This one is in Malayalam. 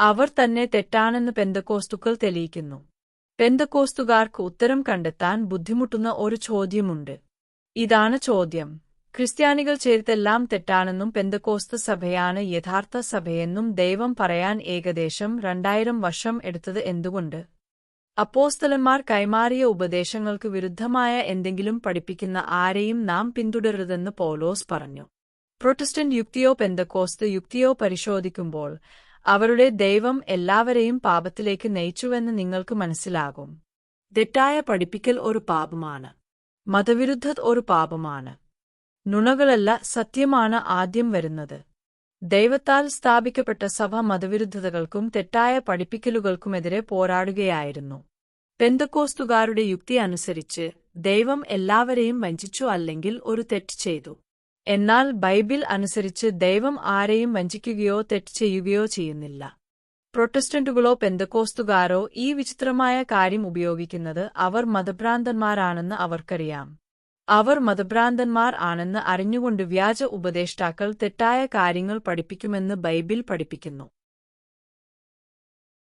അവർ തന്നെ തെറ്റാണെന്ന് പെന്തക്കോസ്തുക്കൾ തെളിയിക്കുന്നു. പെന്തക്കോസ്തുകാർക്ക് ഉത്തരം കണ്ടെത്താൻ ബുദ്ധിമുട്ടുന്ന ഒരു ചോദ്യമുണ്ട്. ഇതാണ് ചോദ്യം. ക്രിസ്ത്യാനികൾ ചെയ്തെല്ലാം തെറ്റാണെന്നും പെന്തക്കോസ്ത് സഭയാണ് യഥാർത്ഥ സഭയെന്നും ദൈവം പറയാൻ ഏകദേശം രണ്ടായിരം വർഷം എടുത്തത് എന്തുകൊണ്ട്? അപ്പോസ്തലന്മാർ കൈമാറിയ ഉപദേശങ്ങൾക്ക് വിരുദ്ധമായ എന്തെങ്കിലും പഠിപ്പിക്കുന്ന ആരെയും നാം പിന്തുടരുതെന്ന് പോലോസ് പറഞ്ഞു. പ്രൊട്ടസ്റ്റന്റ് യുക്തിയോ പെന്തക്കോസ്ത് യുക്തിയോ പരിശോധിക്കുമ്പോൾ അവരുടെ ദൈവം എല്ലാവരെയും പാപത്തിലേക്ക് നയിച്ചുവെന്ന് നിങ്ങൾക്ക് മനസ്സിലാകും. തെറ്റായ പഠിപ്പിക്കൽ ഒരു പാപമാണ്. മതവിരുദ്ധ ഒരു പാപമാണ്. നുണകളല്ല സത്യമാണ് ആദ്യം വരുന്നത്. ദൈവത്താൽ സ്ഥാപിക്കപ്പെട്ട സഭ മതവിരുദ്ധതകൾക്കും തെറ്റായ പഠിപ്പിക്കലുകൾക്കുമെതിരെ പോരാടുകയായിരുന്നു. പെന്തക്കോസ്തുകാരുടെ യുക്തി അനുസരിച്ച് ദൈവം എല്ലാവരെയും വഞ്ചിച്ചു അല്ലെങ്കിൽ ഒരു തെറ്റ് ചെയ്തു. എന്നാൽ ബൈബിൾ അനുസരിച്ച് ദൈവം ആരെയും വഞ്ചിക്കുകയോ തെറ്റ് ചെയ്യുകയോ ചെയ്യുന്നില്ല. പ്രൊട്ടസ്റ്റന്റുകളോ പെന്തക്കോസ്തുകാരോ ഈ വിചിത്രമായ കാര്യം ഉപയോഗിക്കുന്നത് അവർ മതഭ്രാന്തന്മാരാണെന്ന് അവർക്കറിയാം. അവർ മതഭ്രാന്തന്മാർ ആണെന്ന് അറിഞ്ഞുകൊണ്ട് വ്യാജ ഉപദേഷ്ടാക്കൾ തെറ്റായ കാര്യങ്ങൾ പഠിപ്പിക്കുമെന്ന് ബൈബിൾ പഠിപ്പിക്കുന്നു.